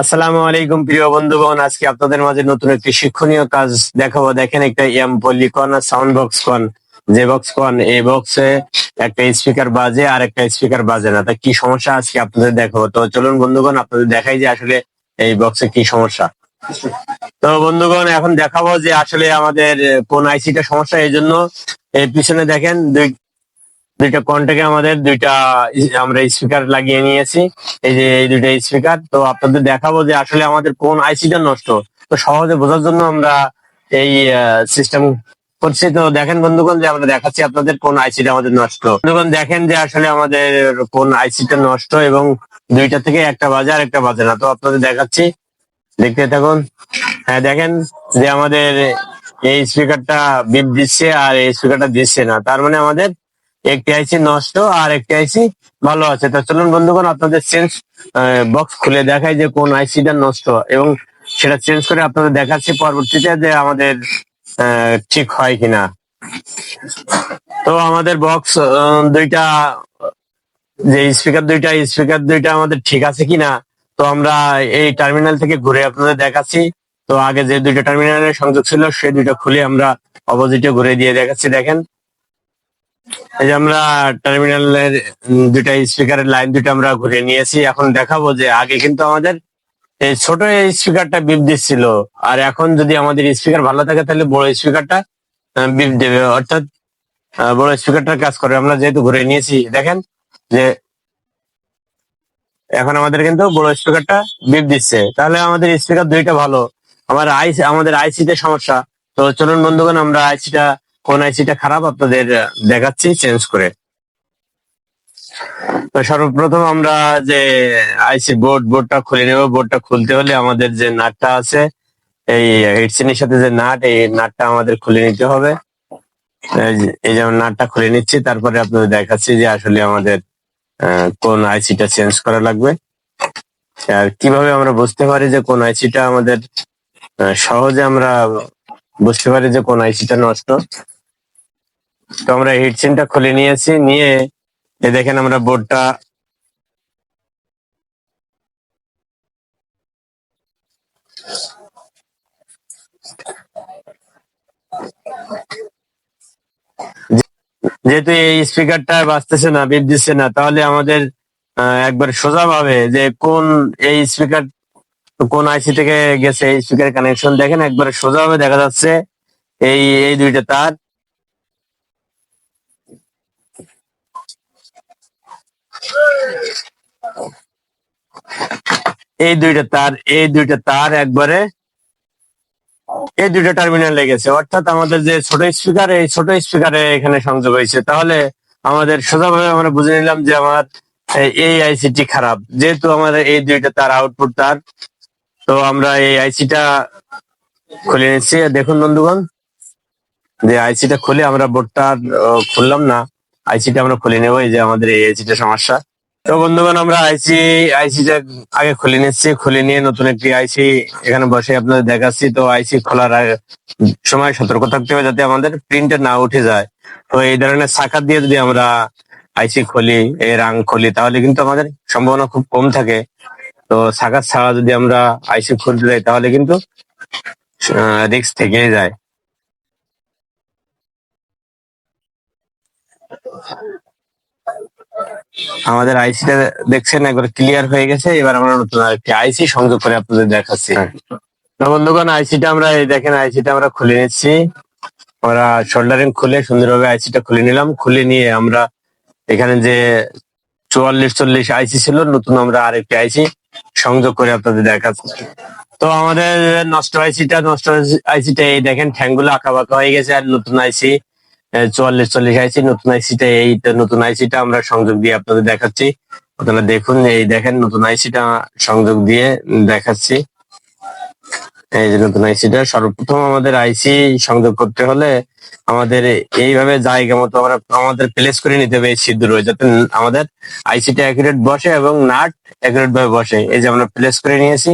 আসসালামু আলাইকুম প্রিয় বন্ধুগণ, আজকে আপনাদের মাঝে নতুন একটি শিক্ষণীয় কাজ দেখাবো। দেখেন একটা এম পলিকন সাউন্ড বক্স কন যে বক্স কন এই বক্সে একটা স্পিকার বাজে আর একটা স্পিকার বাজে না। তা কি সমস্যা আজকে আপনাদের দেখাবো? তো চলুন বন্ধুগণ, আপনাদের দেখাই যে আসলে এই বক্সে কি সমস্যা। তো বন্ধুগণ, এখন দেখাবো যে আসলে আমাদের কোন আইসিটা সমস্যা, এই জন্য এর পিছনে দেখেন দুই দুইটা কন্টাকে আমাদের দুইটা আমরা স্পিকার লাগিয়ে নিয়েছি। এই যে এই দুইটা স্পিকার তো আপনাদের দেখাবো যে আসলে আমাদের কোন আইসিটা নষ্ট। তো সহজে বোঝার জন্য আমরা এই সিস্টেম করছি। তো দেখেন বন্ধুগণ যে আমরা দেখাচ্ছি আপনাদের কোন আইসিটা আমাদের নষ্ট। বন্ধুগণ দেখেন যে আসলে আমাদের কোন আইসিটা নষ্ট এবং দুইটা থেকে একটা বাজে আর একটা বাজে না। তো আপনাদের দেখাচ্ছি। দেখতে থাকুন। হ্যাঁ দেখেন যে আমাদের এই স্পিকারটা বিপ দিচ্ছে আর এই স্পিকারটা দিচ্ছে না। তার মানে আমাদের একটি আইসি নষ্ট আর একটি আইসি ভালো আছে। তো চলুন বন্ধুগণ, আপনাদের চেঞ্জ বক্স খুলে দেখায় যে কোন আইসিটা নষ্ট এবং সেটা চেঞ্জ করে আপনাদের দেখাচ্ছি পরবর্তীতে যে আমাদের ঠিক হয় কিনা। তো আমাদের বক্স দুইটা, যে স্পিকার দুইটা স্পিকার দুইটা আমাদের ঠিক আছে কিনা, তো আমরা এই টার্মিনাল থেকে ঘুরে আপনাদের দেখাচ্ছি। তো আগে যে দুইটা টার্মিনালের সংযোগ ছিল সেই দুইটা খুলে আমরা অপোজিটে ঘুরে দিয়ে দেখাচ্ছি। দেখেন এই যে আমরা টার্মিনালের দুইটা স্পিকারের লাইন দুইটা আমরা ঘুরে নিয়েছি। এখন দেখাবো যে আগে কিন্তু আমাদের এই ছোট স্পিকারটা বিপ দিচ্ছিল। আর এখন যদি আমাদের স্পিকার ভালো থাকে, তাহলে বড় স্পিকারটা বিপ দেবে। অর্থাৎ বড় স্পিকারটার কাজ করে। আমরা যেহেতু ঘুরে নিয়েছি, দেখেন যে এখন আমাদের কিন্তু বড় স্পিকারটা বিপ দিচ্ছে। তাহলে আমাদের স্পিকার দুইটা ভালো। আমার আইসি আমাদের আইসিতে সমস্যা। তো চলুন বন্ধুগণ, আমরা আইসিটা কোন আইসিটা খারাপ আপনাদের দেখাচ্ছি চেঞ্জ করে। তো সর্বপ্রথম আমরা যে আইসি বোর্ড বোর্ডটা খুলে নেব। বোর্ডটা খুলতে হলে আমাদের যে নাটটা আছে, এই হেডসিনের সাথে যে নাট, এই নাটটা আমাদের খুলে নিতে হবে। এই যেমন নাটটা খুলে নিচ্ছি, তারপরে আপনাদের দেখাচ্ছি যে আসলে আমাদের কোন আইসিটা চেঞ্জ করা লাগবে। আর কীভাবে আমরা বুঝতে পারি যে কোন আইসিটা আমাদের সহজে আমরা বুঝতে পারি যে কোন আইসিটা নষ্ট? তো আমরা হেডসিনটা খুলে নিয়েছি, নিয়ে এ দেখেন আমরা বোর্ডটা যেহেতু এই স্পিকারটা বাঁচতেছে না বিপ দিচ্ছে না, তাহলে আমাদের একবার সোজা ভাবে যে কোন এই স্পিকার কোন আইসি থেকে গেছে এই স্পিকার কানেকশন দেখেন, একবার সোজা ভাবে দেখা যাচ্ছে এই এই দুইটা তার। এই দুইটা তার, এই দুইটা তার একবারে এই দুইটা টার্মিনাল লেগেছে অর্থাৎ আমাদের যে ছোট স্পিকার এই ছোট স্পিকারে এখানে সংযোগ হয়েছে। তাহলে আমাদের সোজাভাবে আমরা বুঝে নিলাম যে আমার এই- আইসিটি খারাপ। যেহেতু আমাদের এই দুইটা তার আউটপুট তার, তো আমরা এই আইসিটা খুলে নিচ্ছি। দেখুন বন্ধুগণ, যে আইসিটা খুলে আমরা বোর্ডটা খুললাম না। আইসিটা আমরা খুলে নেব, এই যে আমাদের এই আইসিটা সমস্যা। তো বন্ধুগণ, আমরা আইসি, আইসিটা আগে খুলে নিচ্ছি, খুলে নিয়ে নতুন একটি আইসি এখানে বসে আপনাদের দেখাচ্ছি। তো আইসি খোলার সময় সতর্ক থাকতে হবে যাতে আমাদের প্রিন্টে না উঠে যায়। তো এই ধরনের সাকার দিয়ে যদি আমরা আইসি খুলি এই রাং খুলি, তাহলে কিন্তু আমাদের সম্ভাবনা খুব কম থাকে। তো সাকার ছাড়া যদি আমরা আইসি খুলতে যাই, তাহলে কিন্তু রিক্স থেকেই যায়। আমাদের আইসিটা দেখছেন একবার ক্লিয়ার হয়ে গেছে এবার আমরা নতুন আরেকটি আইসি সংযোগ করে আপনাদের দেখাচ্ছি বন্ধুগণ আইসিটা আমরা এই দেখেন আইসিটা আমরা খুলে নিচ্ছি আমরা শোল্ডারিং খুলে সুন্দরভাবে আইসিটা খুলে নিলাম খুলে নিয়ে আমরা এখানে যে চুয়াল্লিশ চল্লিশ আইসি ছিল নতুন আমরা আরেকটি আইসি সংযোগ করে আপনাদের দেখাচ্ছি তো আমাদের নষ্ট আইসিটা নষ্ট আইসিটা এই দেখেন ঠ্যাংগুলো আঁকা বাঁকা হয়ে গেছে আর নতুন আইসি চুয়াল্লিশ, চল্লিশ আইসি, নতুন আইসিটা এই নতুন আইসিটা আমরা সংযোগ দিয়ে আপনাদের দেখাচ্ছি। আপনারা দেখুন, এই দেখেন, নতুন আইসিটা সংযোগ দিয়ে দেখাচ্ছি। এই যে নতুন আইসিটা, সর্বপ্রথম আমাদের আইসি সংযোগ করতে হলে আমাদের এইভাবে জায়গা মতো আমরা, আমাদের প্লেস করে নিতে হবে এই ছিদ্র, যাতে আমাদের আইসিটা অ্যাকুরেট বসে এবং নাট অ্যাকুরেট ভাবে বসে। এই যে আমরা প্লেস করে নিয়েছি।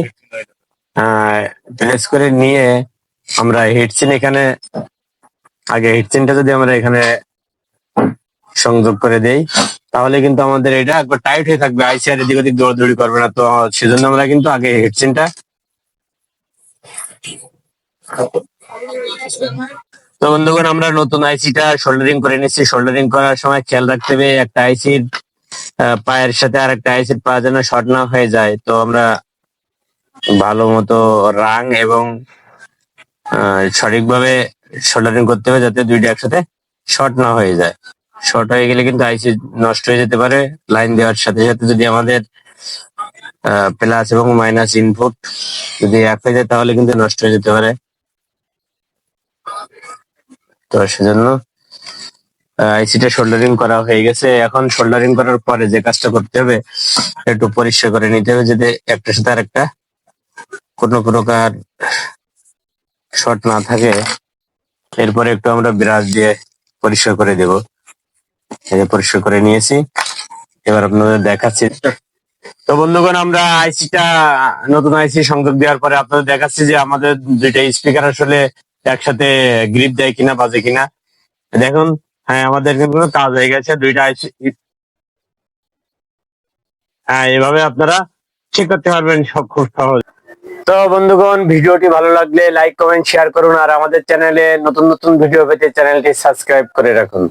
প্লেস করে নিয়ে আমরা হিটচিন এখানে আগে হিটচিনটা যদি আমরা এখানে সংযোগ করে দেই, তাহলে কিন্তু আমাদের এটা একবার টাইট হয়ে থাকবে। আইসি আর এদিক ওদিক দৌড়াদৌড়ি করবে না তো, সেজন্য আমরা কিন্তু আগে হেডসেনটা তো বন্ধুগণ, আমরা নতুন আইসিটা সোল্ডারিং করে নিচ্ছি। সোল্ডারিং করার সময় খেয়াল রাখতে হবে, একটা আইসির পায়ের সাথে আর একটা আইসির পা যেন শর্ট না হয়ে যায়। তো আমরা ভালো মতো রাং এবং সঠিকভাবে সোল্ডারিং করতে হবে যাতে দুইটা একসাথে শর্ট না হয়ে যায়। শর্ট হয়ে গেলে কিন্তু আইসি নষ্ট হয়ে যেতে পারে। লাইন দেওয়ার সাথে সাথে যদি আমাদের প্লাস এবং মাইনাস ইনপুট যদি এক হয়ে যায় তাহলে কিন্তু নষ্ট হয়ে যেতে পারে। তো সেজন্য আইসিটা সোল্ডারিং করা হয়ে গেছে। এখন সোল্ডারিং করার পরে যে কাজটা করতে হবে, একটু পরিষ্কার করে নিতে হবে যাতে একটার সাথে আর একটা কোনো প্রকার শর্ট না থাকে। এরপরে একটু আমরা ব্রাশ দিয়ে পরিষ্কার করে দেব। পরিষ্কার করে নিয়েছি। এবার আপনাদের দেখাচ্ছি। তো বন্ধুগণ, আমরা আইসিটা নতুন আইসি সংযোগ দেওয়ার পরে আপনাদের দেখাচ্ছি যে আমাদের দুইটা স্পিকার আসলে একসাথে গ্রিপ দেয় কিনা, বাজে কিনা। দেখুন হ্যাঁ আমাদের কিন্তু কাজ হয়ে গেছে। দুইটা আইসি হ্যাঁ এভাবে আপনারা ঠিক করতে পারবেন সব, খুব সহজ। তো বন্ধুগণ, ভিডিওটি ভালো লাগলে লাইক কমেন্ট শেয়ার করুন আর আমাদের চ্যানেলে নতুন নতুন ভিডিও পেতে চ্যানেলটি সাবস্ক্রাইব করে রাখুন।